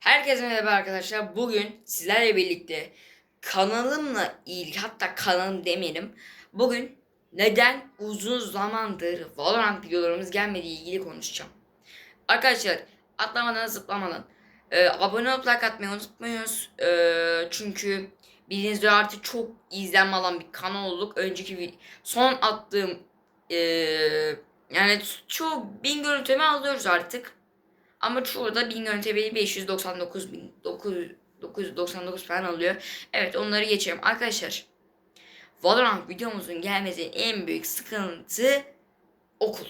Herkese merhaba arkadaşlar. Bugün sizlerle birlikte kanalımla ilgili hatta kanalım demeyelim. Bugün neden uzun zamandır Valorant videolarımız gelmediği ilgili konuşacağım. Arkadaşlar atlamadan zıplamadan e, abone olup like atmayı unutmayınız. E, çünkü bildiğiniz üzere artık çok izlenme alan bir kanal olduk. Önceki son attığım e, yani çok bin görüntüleme alıyoruz artık. Ama şurada 1000 görüntüleri 599 bin 999 falan alıyor. Evet onları geçelim. Arkadaşlar Valorant videomuzun gelmesinin en büyük sıkıntı okul.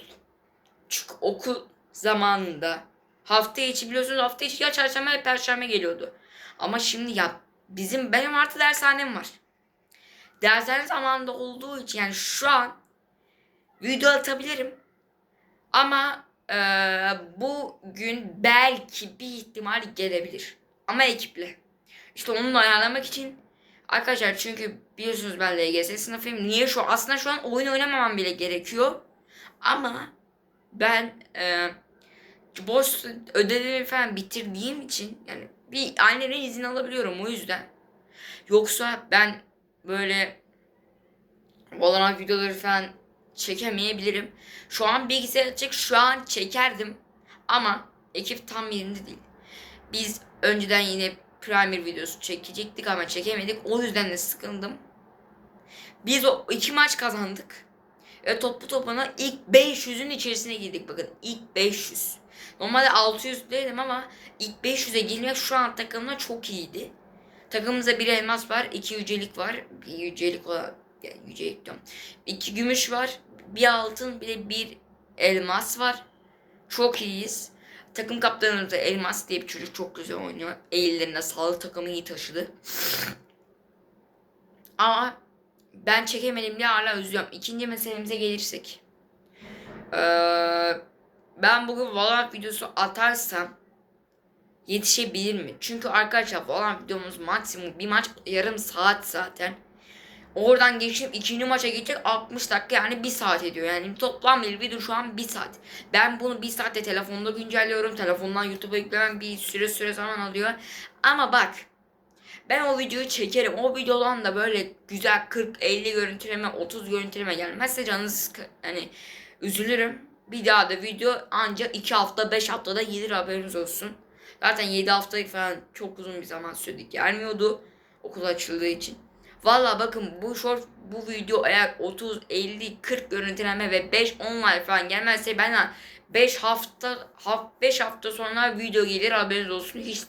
Çünkü okul zamanında hafta içi biliyorsunuz hafta içi ya çarşamba ya perşembe geliyordu. Ama şimdi ya bizim benim artı dershanem var. Dershane zamanında olduğu için yani şu an video atabilirim. Ama eee bugün belki bir ihtimal gelebilir. Ama ekiple. İşte onu da ayarlamak için arkadaşlar çünkü biliyorsunuz ben LGS sınıfıyım. Niye şu aslında şu an oyun oynamamam bile gerekiyor. Ama ben eee boş ödevimi falan bitirdiğim için yani bir anneden izin alabiliyorum o yüzden. Yoksa ben böyle Valorant videoları falan çekemeyebilirim. Şu an bilgisayar açık şu an çekerdim. Ama ekip tam yerinde değil. Biz önceden yine primer videosu çekecektik ama çekemedik. O yüzden de sıkıldım. Biz o iki maç kazandık. Ve toplu topuna ilk 500'ün içerisine girdik bakın. ilk 500. Normalde 600'deydim ama ilk 500'e girmek şu an takımda çok iyiydi. Takımımızda bir elmas var, iki yücelik var. Bir yücelik olan, yani yücelik diyorum. İki gümüş var, bir altın, bir de bir elmas var. Çok iyiyiz. Takım kaptanımız da Elmas diye bir çocuk çok güzel oynuyor. Eğillerinde sağlık takımı iyi taşıdı. Ama ben çekemedim diye hala üzüyorum. İkinci meselemize gelirsek. Ee, ben bugün Valorant videosu atarsam yetişebilir mi? Çünkü arkadaşlar Valorant videomuz maksimum bir maç yarım saat zaten. Oradan geçip ikinci maça geçecek 60 dakika yani 1 saat ediyor. Yani toplam bir video şu an 1 saat. Ben bunu 1 saatte telefonda güncelliyorum. Telefondan YouTube'a yüklemem bir süre süre zaman alıyor. Ama bak ben o videoyu çekerim. O videodan da böyle güzel 40-50 görüntüleme 30 görüntüleme gelmezse canınız hani üzülürüm. Bir daha da video ancak 2 hafta 5 haftada gelir haberiniz olsun. Zaten 7 hafta falan çok uzun bir zaman sürdü gelmiyordu okul açıldığı için. Valla bakın bu short bu video eğer 30, 50, 40 görüntüleme ve 5 online falan gelmezse ben 5 hafta 5 hafta sonra video gelir haberiniz olsun. Hiç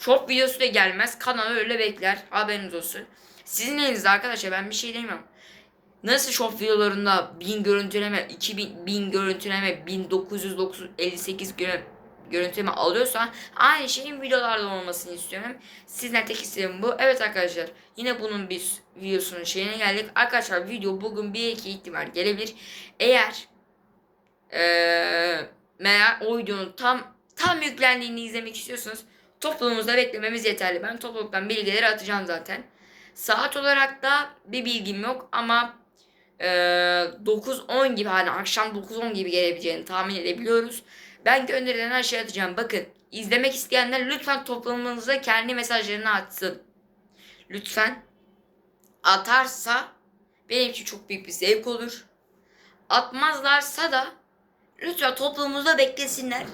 short videosu da gelmez. Kanal öyle bekler haberiniz olsun. Sizin elinizde arkadaşlar ben bir şey demiyorum. Nasıl short videolarında 1000 görüntüleme, 2000 1000 görüntüleme, 1958 görüntüleme görüntüleme alıyorsa aynı şeyin videolarda olmasını istiyorum. Sizden tek isteğim bu. Evet arkadaşlar yine bunun bir videosunun şeyine geldik. Arkadaşlar video bugün bir iki ihtimal gelebilir. Eğer ee, meğer o videonun tam tam yüklendiğini izlemek istiyorsanız topluluğumuzda beklememiz yeterli. Ben topluluktan bilgileri atacağım zaten. Saat olarak da bir bilgim yok ama ee, 9-10 gibi hani akşam 9-10 gibi gelebileceğini tahmin edebiliyoruz. Ben gönderilen her şeyi atacağım. Bakın izlemek isteyenler lütfen topluluğumuza kendi mesajlarını atsın. Lütfen. Atarsa benim için çok büyük bir zevk olur. Atmazlarsa da lütfen topluluğumuzda beklesinler.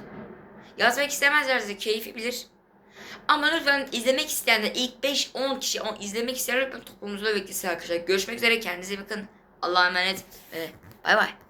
Yazmak istemezlerse keyfi bilir. Ama lütfen izlemek isteyenler ilk 5-10 kişi on, izlemek isteyenler lütfen topluluğumuzda beklesin arkadaşlar. Görüşmek üzere kendinize bakın. Allah'a emanet bay bay.